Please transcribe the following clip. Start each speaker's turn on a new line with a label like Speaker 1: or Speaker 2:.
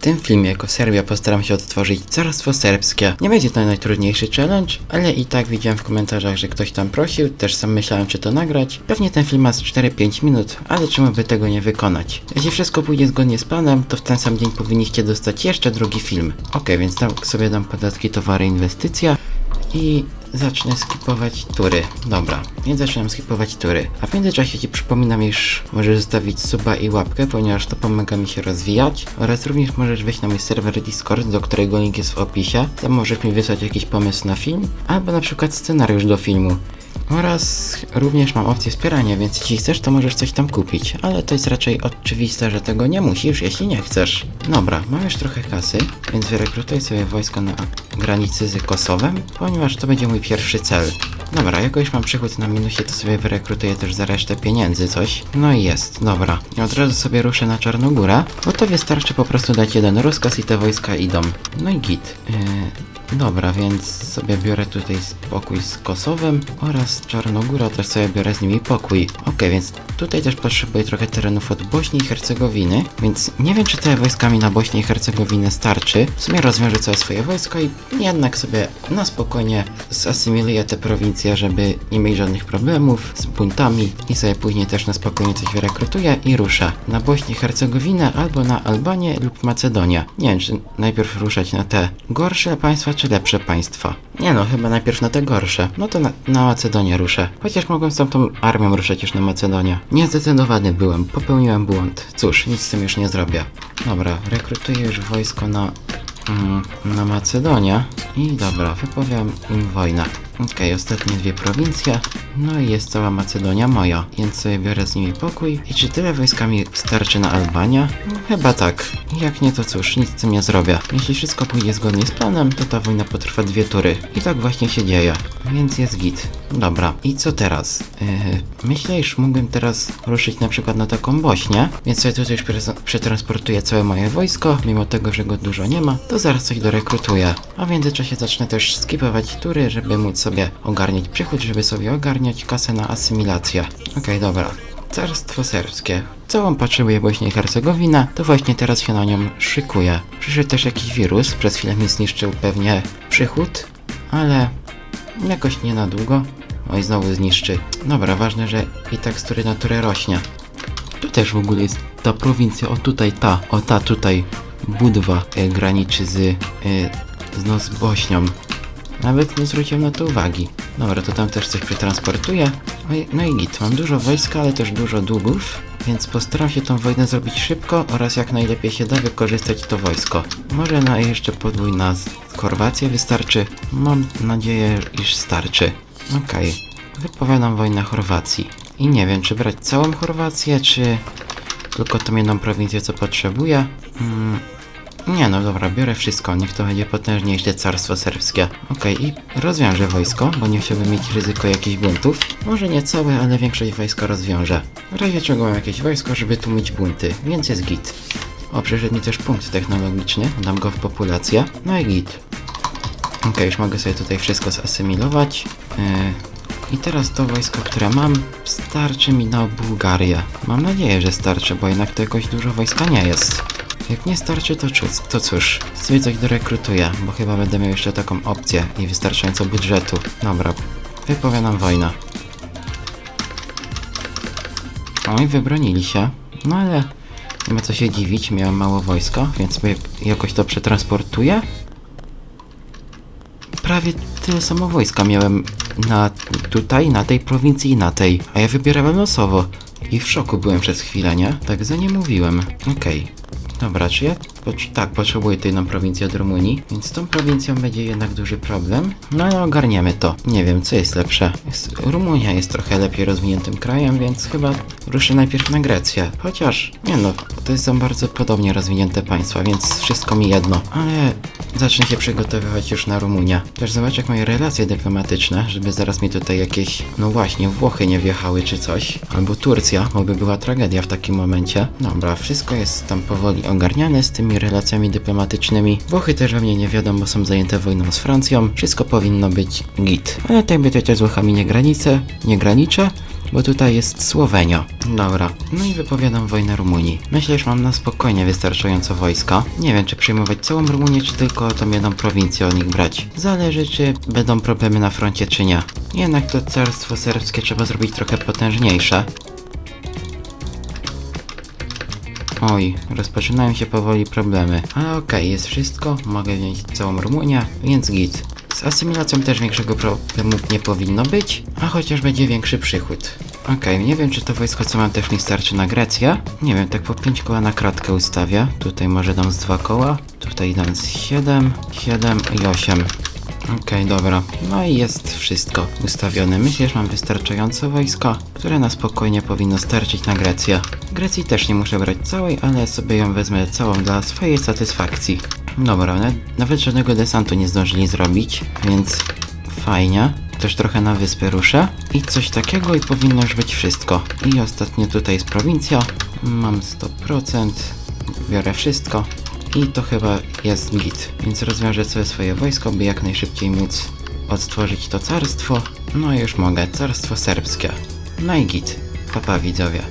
Speaker 1: W tym filmie jako Serbia postaram się odtworzyć carstwo serbskie. Nie będzie to najtrudniejszy challenge, ale i tak widziałem w komentarzach, że ktoś tam prosił, też sam myślałem czy to nagrać. Pewnie ten film ma z 4-5 minut, ale czemu by tego nie wykonać? Jeśli wszystko pójdzie zgodnie z planem, to w ten sam dzień powinniście dostać jeszcze drugi film. Ok, więc dam, sobie dam podatki, towary, inwestycja i zacznę skipować tury. Dobra, więc zaczynam skipować tury. A w międzyczasie Ci przypominam, iż możesz zostawić suba i łapkę, ponieważ to pomaga mi się rozwijać. Oraz również możesz wejść na mój serwer Discord, do którego link jest w opisie. Tam możesz mi wysłać jakiś pomysł na film, albo na przykład scenariusz do filmu. Oraz również mam opcję wspierania, więc jeśli chcesz, to możesz coś tam kupić. Ale to jest raczej oczywiste, że tego nie musisz, jeśli nie chcesz. Dobra, mam już trochę kasy, więc wyrekrutuję sobie wojsko na granicy z Kosowem, ponieważ to będzie mój pierwszy cel. Dobra, jako już mam przychód na minusie, to sobie wyrekrutuję też za resztę pieniędzy coś. No i jest, dobra. Od razu sobie ruszę na Czarnogórę, bo to wystarczy po prostu dać jeden rozkaz i te wojska idą. No i git. Yy, Dobra, więc sobie biorę tutaj spokój z Kosowem oraz Czarnogóra też sobie biorę z nimi pokój. Ok, więc tutaj też potrzebuję trochę terenów od Bośni i Hercegowiny, więc nie wiem czy te wojskami na Bośnię i Hercegowinę starczy. W sumie rozwiążę całe swoje wojsko i jednak sobie na spokojnie zasymiluję te prowincje, żeby nie mieć żadnych problemów z buntami i sobie później też na spokojnie coś wyrekrutuję i ruszę na Bośnię i Hercegowinę albo na Albanię lub Macedonię. Nie wiem, czy najpierw ruszać na te gorsze państwa, czy lepsze państwa. Nie no, chyba najpierw na te gorsze. No to na, na Macedonię ruszę. Chociaż mogłem z tamtą armią ruszać już na Macedonię. Niezdecydowany byłem, popełniłem błąd. Cóż, nic z tym już nie zrobię. Dobra, rekrutuję już wojsko na mm, na Macedonię i dobra, wypowiem im wojnę. Okej, ostatnie dwie prowincje, no i jest cała Macedonia moja, więc sobie biorę z nimi pokój. I czy tyle wojskami starczy na Albanię? No, chyba tak. Jak nie, to cóż, nic z tym nie zrobię. Jeśli wszystko pójdzie zgodnie z planem, to ta wojna potrwa dwie tury. I tak właśnie się dzieje, więc jest git. Dobra, i co teraz? Yy, myślę, iż mógłbym teraz ruszyć na przykład na taką Bośnię, więc sobie tutaj już przetransportuję całe moje wojsko, mimo tego, że go dużo nie ma, to zaraz coś dorekrutuję. A w międzyczasie zacznę też skipować tury, żeby móc sobie ogarniać przychód, żeby sobie ogarniać kasę na asymilację. Okej, dobra. Carstwo serbskie. Całą potrzebuję Bośnię i Hercegowina, to właśnie teraz się na nią szykuję. Przyszedł też jakiś wirus, przez chwilę mi zniszczył pewnie przychód, ale jakoś nie na długo. Oj, znowu zniszczy. Dobra, ważne, że i tak z tury na turę rośnie. Tu też w ogóle jest ta prowincja, o tutaj ta, o ta tutaj Budwa e, graniczy z, e, z, no, z Bośnią. Nawet nie zwróciłem na to uwagi. Dobra, to tam też coś przetransportuję. No i, no git, mam dużo wojska, ale też dużo długów, więc postaram się tą wojnę zrobić szybko oraz jak najlepiej się da wykorzystać to wojsko. Może na jeszcze podwój na z- Chorwację wystarczy? Mam nadzieję, iż starczy. Okej, wypowiadam wojnę Chorwacji. I nie wiem, czy brać całą Chorwację, czy tylko tą jedną prowincję, co potrzebuję. Mm, nie no dobra, biorę wszystko, niech to będzie potężniejsze carstwo serbskie. Okej, i rozwiążę wojsko, bo nie chciałbym mieć ryzyko jakichś buntów. Może nie całe, ale większość wojska rozwiążę. W razie czego mam jakieś wojsko, żeby tłumić bunty, więc jest git. O, przyszedł mi też punkt technologiczny, dam go w populację. No i git. Okej, już mogę sobie tutaj wszystko zasymilować. Yy, I teraz to wojsko, które mam, starczy mi na Bułgarię. Mam nadzieję, że starczy, bo jednak to jakoś dużo wojska nie jest. Jak nie starczy, to, czu- to cóż, coś dorekrutuję, bo chyba będę miał jeszcze taką opcję i wystarczająco budżetu. Dobra, wypowiadam wojnę. Oj, wybronili się. No ale nie ma co się dziwić, miałem mało wojska, więc jakoś to przetransportuję. Prawie tyle samo wojska miałem na tutaj, na tej prowincji i na tej, a ja wybierałem losowo. I w szoku byłem przez chwilę, nie? Tak za nie mówiłem. Okej. Dobra, czy ja... Tak, potrzebuję tej jedną prowincję od Rumunii, więc z tą prowincją będzie jednak duży problem. No ale ogarniemy to. Nie wiem, co jest lepsze. Jest, Rumunia jest trochę lepiej rozwiniętym krajem, więc chyba ruszę najpierw na Grecję. Chociaż, nie no, to są bardzo podobnie rozwinięte państwa, więc wszystko mi jedno. Ale zacznę się przygotowywać już na Rumunię. Też zobaczę jak moje relacje dyplomatyczne, żeby zaraz mi tutaj jakieś, no właśnie, Włochy nie wjechały czy coś. Albo Turcja, bo by była tragedia w takim momencie. Dobra, wszystko jest tam powoli ogarniane z tymi relacjami dyplomatycznymi. Włochy też we mnie nie wiadomo, są zajęte wojną z Francją. Wszystko powinno być git. Ale tak by te z Włochami nie granice, nie graniczę. Bo tutaj jest Słowenio. Dobra, no i wypowiadam wojnę Rumunii. Myślę, że mam na spokojnie wystarczająco wojska. Nie wiem, czy przejmować całą Rumunię, czy tylko tą jedną prowincję od nich brać. Zależy, czy będą problemy na froncie, czy nie. Jednak to carstwo serbskie trzeba zrobić trochę potężniejsze. Oj, rozpoczynają się powoli problemy. Ale okej, jest wszystko, mogę wziąć całą Rumunię, więc git. Z asymilacją też większego problemu nie powinno być, a chociaż będzie większy przychód. Okej, nie wiem czy to wojsko co mam też mi starczy na Grecję. Nie wiem, tak po 5 koła na kratkę ustawię. Tutaj może dam z 2 koła, tutaj dam z 7, 7 i 8. Okej, dobra. No i jest wszystko ustawione. Myślę, że mam wystarczająco wojska, które na spokojnie powinno starczyć na Grecję. Grecji też nie muszę brać całej, ale sobie ją wezmę całą dla swojej satysfakcji. Dobra, na- nawet żadnego desantu nie zdążyli zrobić, więc fajnie. Też trochę na wyspę ruszę. I coś takiego i powinno już być wszystko. I ostatnio tutaj jest prowincja. Mam 100%. Biorę wszystko. I to chyba jest git. Więc rozwiążę całe swoje wojsko, by jak najszybciej móc odtworzyć to carstwo. No już mogę. Carstwo serbskie. No i git. Papa widzowie.